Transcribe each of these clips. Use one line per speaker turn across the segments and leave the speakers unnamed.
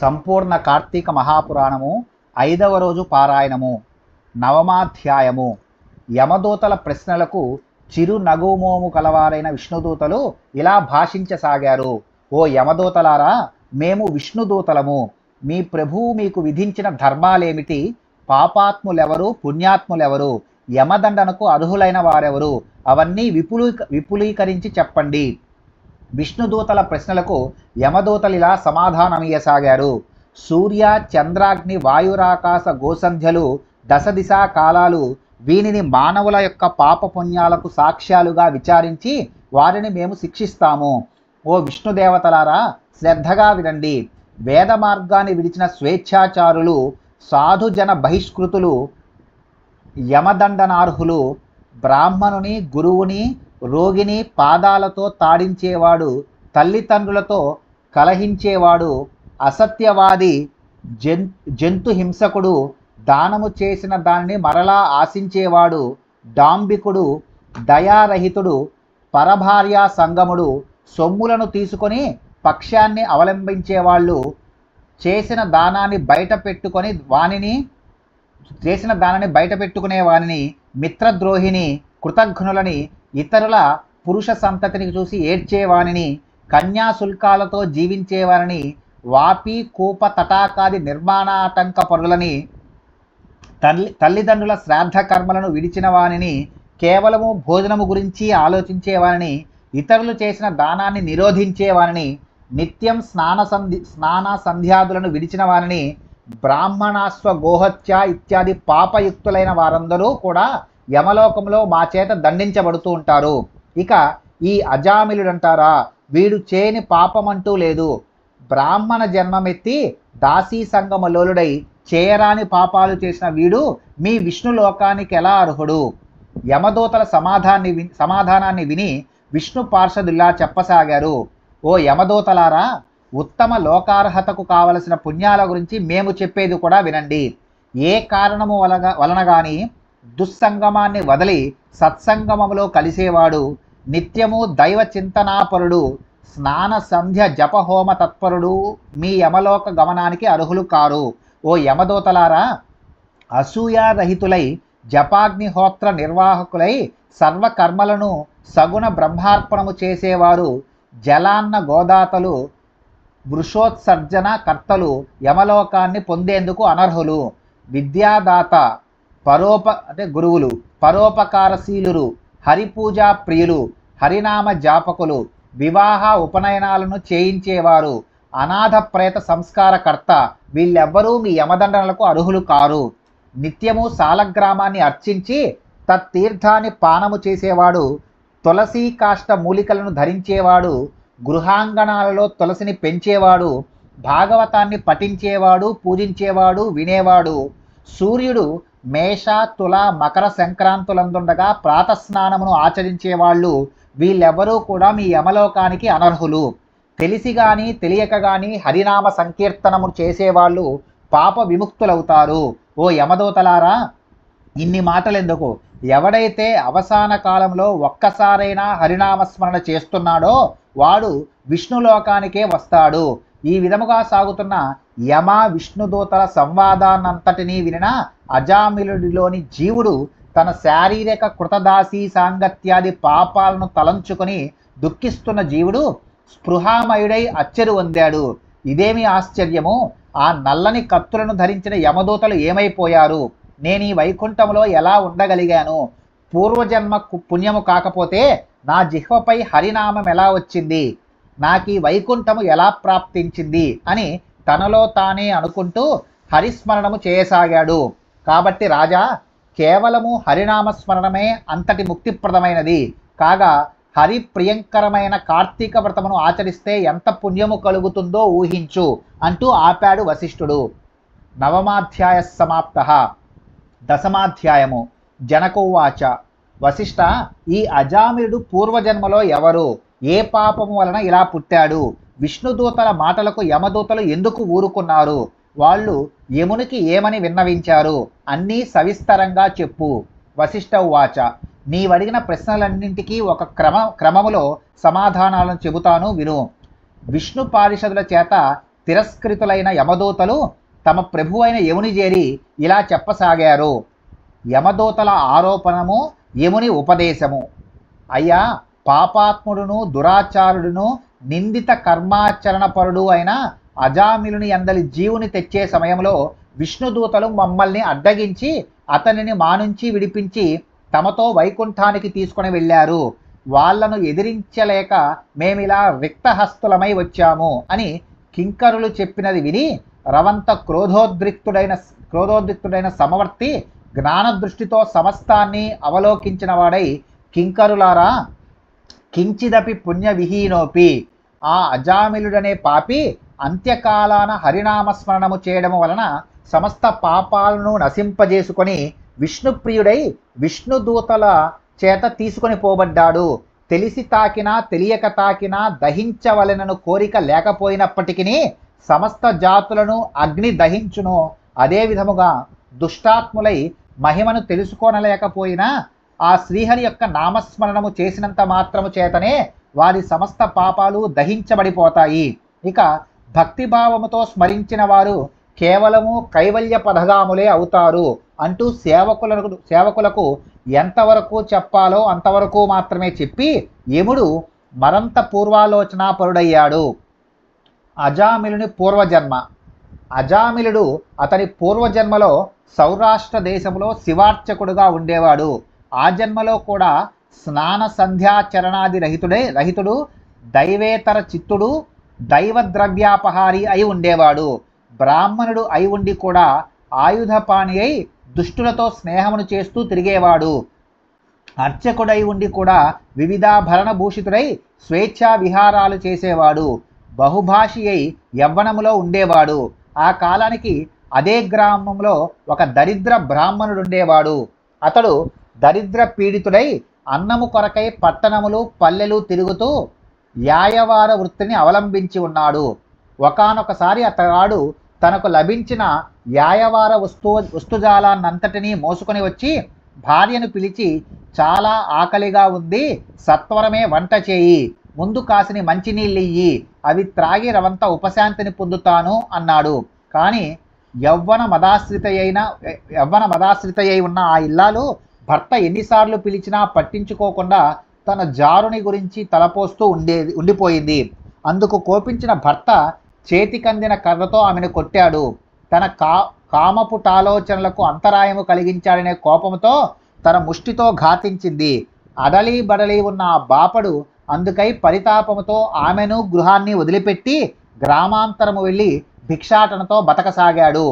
సంపూర్ణ కార్తీక మహాపురాణము ఐదవ రోజు పారాయణము నవమాధ్యాయము. యమదూతల ప్రశ్నలకు చిరు నగుమోము కలవారైన విష్ణుదూతలు ఇలా భాషించసాగారు. ఓ యమదూతలారా మేము విష్ణుదూతలము. మీ ప్రభువు మీకు విధించిన ధర్మాలేమిటి? పాపాత్ములెవరు? పుణ్యాత్ములెవరు? యమదండనకు అర్హులైన వారెవరు? అవన్నీ విపులీ విపులీకరించి చెప్పండి. విష్ణుదూతల ప్రశ్నలకు యమదూతలిలా ఇలా సూర్య చంద్రాగ్ని వాయురాకాశ గోసంధ్యలు దశ దిశా కాలాలు వీనిని మానవుల యొక్క పాప పుణ్యాలకు సాక్ష్యాలుగా విచారించి వారిని మేము శిక్షిస్తాము. ఓ విష్ణుదేవతలారా శ్రద్ధగా వినండి. వేద మార్గాన్ని విడిచిన స్వేచ్ఛాచారులు సాధుజన బహిష్కృతులు యమదండనార్హులు బ్రాహ్మణుని గురువుని రోగిని పాదాలతో తాడించేవాడు తల్లిదండ్రులతో కలహించేవాడు అసత్యవాది జన్ జంతు హింసకుడు దానము చేసిన దానిని మరలా ఆశించేవాడు డాంబికుడు దయారహితుడు పరభార్యా సంగముడు సొమ్ములను తీసుకొని పక్షాన్ని అవలంబించేవాళ్ళు చేసిన దానాన్ని బయట పెట్టుకొని వానిని చేసిన దానాన్ని బయట పెట్టుకునే వాణిని మిత్రద్రోహిని కృతఘ్నులని ఇతరుల పురుష సంతతిని చూసి ఏడ్చేవానిని కన్యాశుల్కాలతో జీవించేవారిని వాపి కూప తటాకాది నిర్మాణాటంక పరులని తల్లి తల్లిదండ్రుల శ్రాద్ధ కర్మలను విడిచిన వానిని కేవలము భోజనము గురించి ఆలోచించేవారిని ఇతరులు చేసిన దానాన్ని నిరోధించేవారిని నిత్యం స్నాన సంధి స్నాన సంధ్యాదులను విడిచిన వారిని బ్రాహ్మణాస్వ గోహత్య ఇత్యాది పాపయుక్తులైన వారందరూ కూడా యమలోకంలో మా చేత దండించబడుతూ ఉంటారు. ఇక ఈ అజామిలుడంటారా? వీడు చేయని పాపమంటూ లేదు. బ్రాహ్మణ జన్మమెత్తి దాసీ సంగమలోలుడై చేయరాని పాపాలు చేసిన వీడు మీ విష్ణు లోకానికి ఎలా అర్హుడు? యమదూతల సమాధాన్ని విని సమాధానాన్ని విని విష్ణు పార్షదుల్లా చెప్పసాగారు. ఓ యమదూతలారా ఉత్తమ లోకార్హతకు కావలసిన పుణ్యాల గురించి మేము చెప్పేది కూడా వినండి. ఏ కారణము వలన వలన కానీ దుస్సంగమాన్ని వదిలి సత్సంగమములో కలిసేవాడు నిత్యము దైవ చింతనాపరుడు స్నాన సంధ్య జపహోమ తత్పరుడు మీ యమలోక గమనానికి అర్హులు కారు. ఓ యమదూతలారా అసూయారహితులై జపాగ్నిహోత్ర నిర్వాహకులై సర్వకర్మలను సగుణ బ్రహ్మార్పణము చేసేవారు జలాన్న గోదాతలు వృషోత్సర్జన కర్తలు యమలోకాన్ని పొందేందుకు అనర్హులు. విద్యాదాత పరోప అంటే గురువులు పరోపకారశీలురు హరిపూజా ప్రియులు హరినామ జాపకులు వివాహ ఉపనయనాలను చేయించేవారు అనాథ ప్రేత సంస్కారకర్త వీళ్ళెవ్వరూ మీ యమదండనలకు అర్హులు కారు. నిత్యము సాలగ్రామాన్ని అర్చించి తత్తీర్థాన్ని పానము చేసేవాడు తులసీ కాష్ట మూలికలను ధరించేవాడు గృహాంగణాలలో తులసిని పెంచేవాడు భాగవతాన్ని పఠించేవాడు పూజించేవాడు వినేవాడు. సూర్యుడు మేష తుల మకర సంక్రాంతులందుండగా ప్రాతస్నానమును ఆచరించే వాళ్ళు వీళ్ళెవరూ కూడా మీ యమలోకానికి అనర్హులు. తెలిసి గాని తెలియక గాని హరినామ సంకీర్తనము చేసేవాళ్ళు పాప విముక్తులవుతారు. ఓ యమదూతలారా ఇన్ని మాటలెందుకు? ఎవడైతే అవసాన కాలంలో ఒక్కసారైనా హరినామస్మరణ చేస్తున్నాడో వాడు విష్ణులోకానికే వస్తాడు. ఈ విధముగా సాగుతున్న యమ విష్ణుదూతల సంవాదాన్నంతటినీ వినిన అజామిలుడిలోని జీవుడు తన శారీరక కృతదాసీ సాంగత్యాది పాపాలను తలంచుకొని దుఃఖిస్తున్న జీవుడు స్పృహామయుడై అచ్చరు పొందాడు ఇదేమి ఆశ్చర్యము? ఆ నల్లని కత్తులను ధరించిన యమదూతలు ఏమైపోయారు? నేను ఈ వైకుంఠంలో ఎలా ఉండగలిగాను? పూర్వజన్మ పుణ్యము కాకపోతే నా జిహ్వపై హరినామం ఎలా వచ్చింది? నాకు ఈ వైకుంఠము ఎలా ప్రాప్తించింది? అని తనలో తానే అనుకుంటూ హరిస్మరణము చేయసాగాడు. కాబట్టి రాజా కేవలము హరినామస్మరణమే అంతటి ముక్తిప్రదమైనది. కాగా హరి ప్రియంకరమైన కార్తీక వ్రతమును ఆచరిస్తే ఎంత పుణ్యము కలుగుతుందో ఊహించు అంటూ ఆపాడు వశిష్ఠుడు. నవమాధ్యాయ సమాప్త. దశమాధ్యాయము. జనకోవాచ. వశిష్ట ఈ అజామిరుడు పూర్వజన్మలో ఎవరు? ఏ పాపము వలన ఇలా పుట్టాడు? విష్ణుదూతల మాటలకు యమదూతలు ఎందుకు ఊరుకున్నారు? వాళ్ళు యమునికి ఏమని విన్నవించారు? అన్నీ సవిస్తరంగా చెప్పు. వశిష్ఠ ఉవాచ నీవడిగిన ప్రశ్నలన్నింటికీ ఒక క్రమ క్రమములో సమాధానాలను చెబుతాను విను. విష్ణు పారిషదుల చేత తిరస్కృతులైన యమదూతలు తమ ప్రభువైన యముని చేరి ఇలా చెప్పసాగారు. యమదూతల ఆరోపణము యముని ఉపదేశము. అయ్యా పాపాత్ముడును దురాచారుడును నిందిత కర్మాచరణ పరుడు అయిన అజామిలుని అందలి జీవుని తెచ్చే సమయంలో విష్ణుదూతలు మమ్మల్ని అడ్డగించి అతనిని మానుంచి విడిపించి తమతో వైకుంఠానికి తీసుకుని వెళ్ళారు. వాళ్ళను ఎదిరించలేక మేమిలా రిక్తహస్తులమై వచ్చాము అని కింకరులు చెప్పినది విని రవంత క్రోధోద్రిక్తుడైన క్రోధోద్రిక్తుడైన సమవర్తి జ్ఞానదృష్టితో సమస్తాన్ని అవలోకించిన వాడై కింకరులారా కించిదపి పుణ్యవిహీనోపి ఆ అజామిలుడనే పాపి అంత్యకాలాన హరినామస్మరణము చేయడము వలన సమస్త పాపాలను నశింపజేసుకొని విష్ణుప్రియుడై విష్ణుదూతల చేత తీసుకొని పోబడ్డాడు. తెలిసి తాకినా తెలియక తాకినా దహించవలెనను కోరిక లేకపోయినప్పటికీ సమస్త జాతులను అగ్ని దహించును. అదే విధముగా దుష్టాత్ములై మహిమను తెలుసుకోనలేకపోయినా ఆ శ్రీహరి యొక్క నామస్మరణము చేసినంత మాత్రము చేతనే వారి సమస్త పాపాలు దహించబడిపోతాయి. ఇక భక్తిభావముతో స్మరించిన వారు కేవలము కైవల్య పదగాములే అవుతారు అంటూ సేవకులకు సేవకులకు ఎంతవరకు చెప్పాలో అంతవరకు మాత్రమే చెప్పి యముడు మరంత పూర్వాలోచనాపరుడయ్యాడు అజామిలుని పూర్వజన్మ. అజామిలుడు అతని పూర్వజన్మలో సౌరాష్ట్ర దేశంలో శివార్చకుడుగా ఉండేవాడు. ఆ జన్మలో కూడా స్నాన సంధ్యాచరణాది రహితుడే రహితుడు దైవేతర చిత్తుడు దైవ ద్రవ్యాపహారి అయి ఉండేవాడు. బ్రాహ్మణుడు అయి ఉండి కూడా ఆయుధపాణి అయి దుష్టులతో స్నేహమును చేస్తూ తిరిగేవాడు. అర్చకుడై ఉండి కూడా వివిధాభరణ భూషితుడై స్వేచ్ఛా విహారాలు చేసేవాడు. బహుభాషి అయి యవ్వనములో ఉండేవాడు. ఆ కాలానికి అదే గ్రామంలో ఒక దరిద్ర బ్రాహ్మణుడు ఉండేవాడు అతడు దరిద్ర పీడితుడై అన్నము కొరకై పట్టణములు పల్లెలు తిరుగుతూ యాయవార వృత్తిని అవలంబించి ఉన్నాడు. ఒకనొకసారి అతగాడు తనకు లభించిన యాయవార వస్తు వస్తుజాలాన్నంతటినీ మోసుకొని వచ్చి భార్యను పిలిచి చాలా ఆకలిగా ఉంది సత్వరమే వంట చేయి ముందు కాసిని మంచినీళ్ళియ్యి అవి త్రాగి రవంత ఉపశాంతిని పొందుతాను అన్నాడు. కానీ యవ్వన మదాశ్రిత అయిన యవ్వన మదాశ్రిత అయి ఉన్న ఆ ఇల్లాలు భర్త ఎన్నిసార్లు పిలిచినా పట్టించుకోకుండా తన జారుని గురించి తలపోస్తూ ఉండేది ఉండిపోయింది. అందుకు కోపించిన భర్త చేతికందిన కర్రతో ఆమెను కొట్టాడు. తన కా కామపుటాలోచనలకు అంతరాయము కలిగించాడనే కోపంతో తన ముష్టితో ఘాతించింది. అడలి బడలి ఉన్న ఆ బాపడు అందుకై పరితాపముతో ఆమెను గృహాన్ని వదిలిపెట్టి గ్రామాంతరము వెళ్ళి భిక్షాటనతో బతకసాగాడు.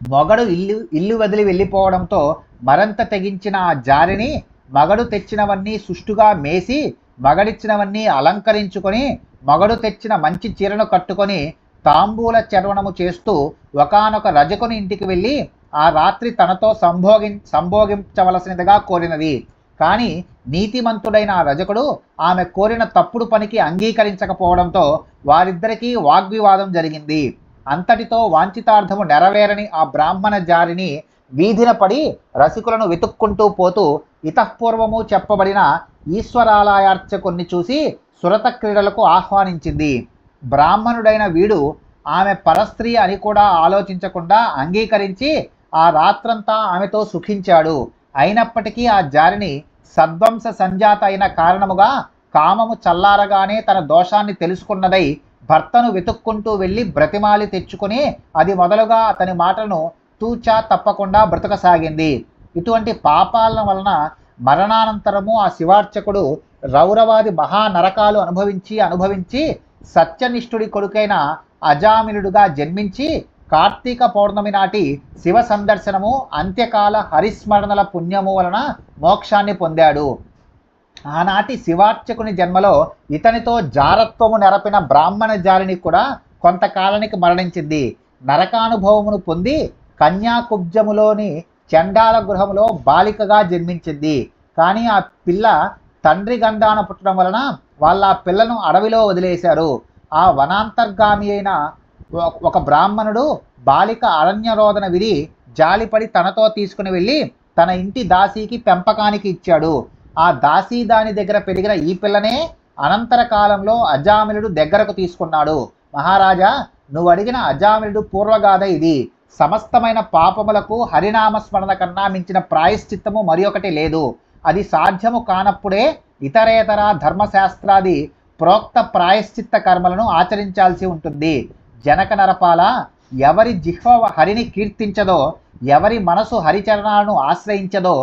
మొగడు ఇల్లు ఇల్లు వదిలి వెళ్ళిపోవడంతో మరంత తెగించిన ఆ జారిని మగడు తెచ్చినవన్నీ సుష్టుగా మేసి మగడిచ్చినవన్నీ అలంకరించుకొని మగడు తెచ్చిన మంచి చీరను కట్టుకొని తాంబూల చర్వణము చేస్తూ ఒకనొక రజకుని ఇంటికి వెళ్ళి ఆ రాత్రి తనతో సంభోగి సంభోగించవలసినదిగా కోరినది. కానీ నీతిమంతుడైన ఆ రజకుడు ఆమె కోరిన తప్పుడు పనికి అంగీకరించకపోవడంతో వారిద్దరికీ వాగ్వివాదం జరిగింది. అంతటితో వాంఛితార్థము నెరవేరని ఆ బ్రాహ్మణ జారిని వీధిన పడి రసికులను వెతుక్కుంటూ పోతూ ఇతఃపూర్వము చెప్పబడిన ఈశ్వరాలయార్చకుణ్ణి చూసి సురత క్రీడలకు ఆహ్వానించింది. బ్రాహ్మణుడైన వీడు ఆమె పరస్త్రీ అని కూడా ఆలోచించకుండా అంగీకరించి ఆ రాత్రంతా ఆమెతో సుఖించాడు. అయినప్పటికీ ఆ జారిని సద్వంశ సంజాత అయిన కారణముగా కామము చల్లారగానే తన దోషాన్ని తెలుసుకున్నదై భర్తను వెతుక్కుంటూ వెళ్ళి బ్రతిమాలి తెచ్చుకొని అది మొదలుగా అతని మాటను తూచా తప్పకుండా బ్రతకసాగింది. ఇటువంటి పాపాల వలన మరణానంతరము ఆ శివార్చకుడు రౌరవాది మహానరకాలు అనుభవించి అనుభవించి సత్యనిష్ఠుడి కొడుకైన అజామినుడుగా జన్మించి కార్తీక పౌర్ణమి నాటి శివ సందర్శనము అంత్యకాల హరిస్మరణల పుణ్యము వలన మోక్షాన్ని పొందాడు. ఆనాటి శివార్చకుని జన్మలో ఇతనితో జారత్వము నెరపిన బ్రాహ్మణ జారిని కూడా కొంతకాలానికి మరణించింది. నరకానుభవమును పొంది కన్యాకుబ్జములోని చండాల గృహములో బాలికగా జన్మించింది. కానీ ఆ పిల్ల తండ్రి గండాన పుట్టడం వలన వాళ్ళ ఆ పిల్లను అడవిలో వదిలేశారు. ఆ వనాంతర్గామి అయిన ఒక బ్రాహ్మణుడు బాలిక అరణ్యరోధన విడి జాలిపడి తనతో తీసుకుని వెళ్ళి తన ఇంటి దాసీకి పెంపకానికి ఇచ్చాడు. ఆ దాసీ దాని దగ్గర పెరిగిన ఈ పిల్లనే అనంతర కాలంలో అజామిలుడు దగ్గరకు తీసుకున్నాడు. మహారాజా నువ్వు అడిగిన అజామిలుడు పూర్వగాథ ఇది. సమస్తమైన పాపములకు హరినామస్మరణ కన్నా మించిన ప్రాయశ్చిత్తము మరి ఒకటి లేదు. అది సాధ్యము కానప్పుడే ఇతరేతర ధర్మశాస్త్రాది ప్రోక్త ప్రాయశ్చిత్త కర్మలను ఆచరించాల్సి ఉంటుంది. జనక నరపాల ఎవరి జిహ్వ హరిని కీర్తించదో ఎవరి మనసు హరిచరణాలను ఆశ్రయించదో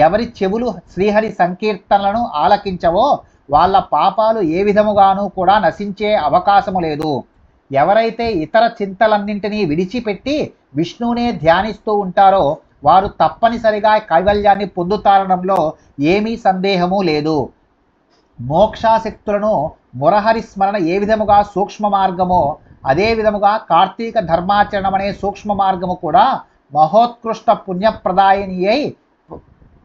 ఎవరి చెవులు శ్రీహరి సంకీర్తనలను ఆలకించవో వాళ్ళ పాపాలు ఏ విధముగానూ కూడా నశించే అవకాశము లేదు. ఎవరైతే ఇతర చింతలన్నింటినీ విడిచిపెట్టి విష్ణువునే ధ్యానిస్తూ ఉంటారో వారు తప్పనిసరిగా కైవల్యాన్ని పొందుతారడంలో ఏమీ సందేహము లేదు. మోక్షాశక్తులను మురహరి స్మరణ ఏ విధముగా సూక్ష్మ మార్గమో అదే విధముగా కార్తీక ధర్మాచరణం అనే సూక్ష్మ మార్గము కూడా మహోత్కృష్ట పుణ్యప్రదాయిని అయి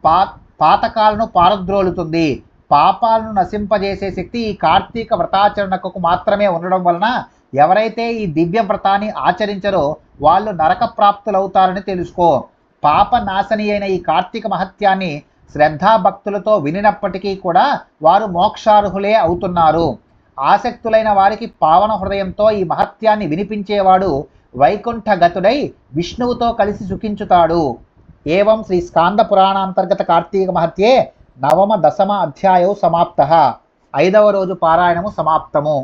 పా పాతకాలను పారద్రోలుతుంది. పాపాలను నశింపజేసే శక్తి ఈ కార్తీక వ్రతాచరణకు మాత్రమే ఉండడం వలన ఎవరైతే ఈ దివ్య వ్రతాన్ని ఆచరించరో వాళ్ళు నరక ప్రాప్తులవుతారని తెలుసుకో. పాప నాశని అయిన ఈ కార్తీక మహత్యాన్ని శ్రద్ధాభక్తులతో వినినప్పటికీ కూడా వారు మోక్షార్హులే అవుతున్నారు. ఆసక్తులైన వారికి పావన హృదయంతో ఈ మహత్యాన్ని వినిపించేవాడు వైకుంఠ గతుడై విష్ణువుతో కలిసి సుఖించుతాడు. ఏవం శ్రీ స్కాంద పురాణాంతర్గత కార్తీక మహత్యే నవమ దశమ అధ్యాయవు సమాప్త. ఐదవ రోజు పారాయణము సమాప్తము.